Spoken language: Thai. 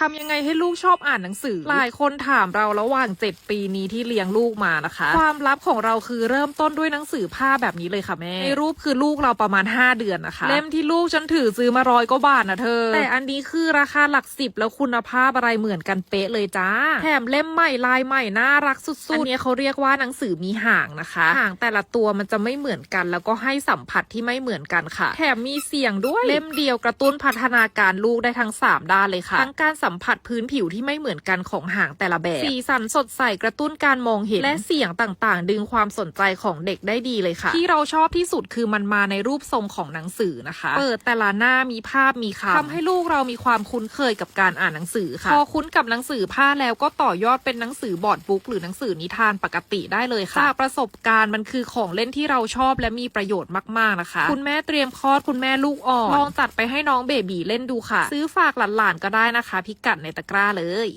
ทำยังไงให้ลูกชอบอ่านหนังสือ หลายคนถามเราระหว่าง 7 ปีนี้ที่เลี้ยงลูกมานะคะ ความลับของเราคือเริ่มต้นด้วยหนังสือผ้าแบบนี้เลยค่ะแม่ในรูปคือลูกเราประมาณ 5 เดือนนะคะ เล่มที่ลูกฉันถือซื้อมาร้อยก็บาทนะเธอ แต่อันนี้คือราคาหลักสิบแล้วคุณภาพอะไรเหมือนกันเป๊ะเลยจ้า แถมเล่มใหม่ลายใหม่น่ารักสุดๆอันนี้เขาเรียกว่าหนังสือมีห่างนะคะ ห่างแต่ละตัวมันจะไม่เหมือนกัน แล้วก็ให้สัมผัสที่ไม่เหมือนกันค่ะ แถมมีเสียงด้วย เล่มเดียวกระตุ้นพัฒนาการลูกได้ทั้ง 3 ด้านเลยค่ะ ทั้งการสัมผัสพื้นผิวที่ไม่เหมือนกันของห่างแต่ละแบบ สีสันสดใสกระตุ้นการมองเห็น และเสียงต่างๆ ดึงความสนใจของเด็กได้ดีเลยค่ะ ที่เราชอบที่สุดคือมันมาในรูปทรงของหนังสือนะคะ เปิดแต่ละหน้ามีภาพมีคำทำให้ลูกเรามีความคุ้นเคยกับการอ่านหนังสือค่ะ พอคุ้นกับหนังสือผ้าแล้วก็ต่อยอดเป็นหนังสือบอร์ดบุ๊กหรือหนังสือนิทานปกติได้เลยค่ะจากประสบการณ์มันคือของเล่นที่เราชอบและมีประโยชน์มากๆนะคะ คุณแม่เตรียมคลอดคุณแม่ลูกอ่อนลองจัดไปให้น้องเบบีเล่นดูค่ะ ซื้อฝากหลานๆก็ได้นะคะพิกัดในตะกร้าเลย